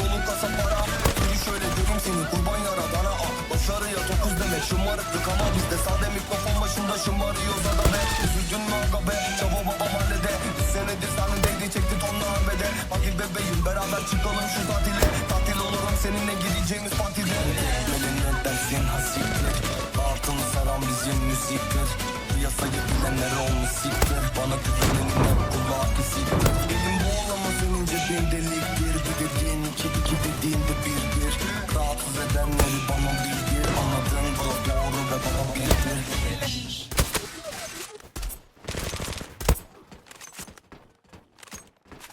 dolu kasa para. Yürü şöyle görüm seni. Kurban yaradana ah Başarıya dokuz demek. Şımarıklık ama bizde Sade mikrofon başında şımarıyoruz ada be Üzüldün mü aga be. Çaba baba mahallede. Bir senedir senin değdi çekti tonla arbede Hadi bebeğim beraber çıkalım şu tatile. Tatil olurum seninle gideceğimiz partide. Gelin ne dersin hasiktir? Altını saran bizim müziktir. Piyasayı bilenler olmuş siktir. Bana güvenenin hep kulağı kesiktir Elim bu olamaz senin cebin deli Ze my ponad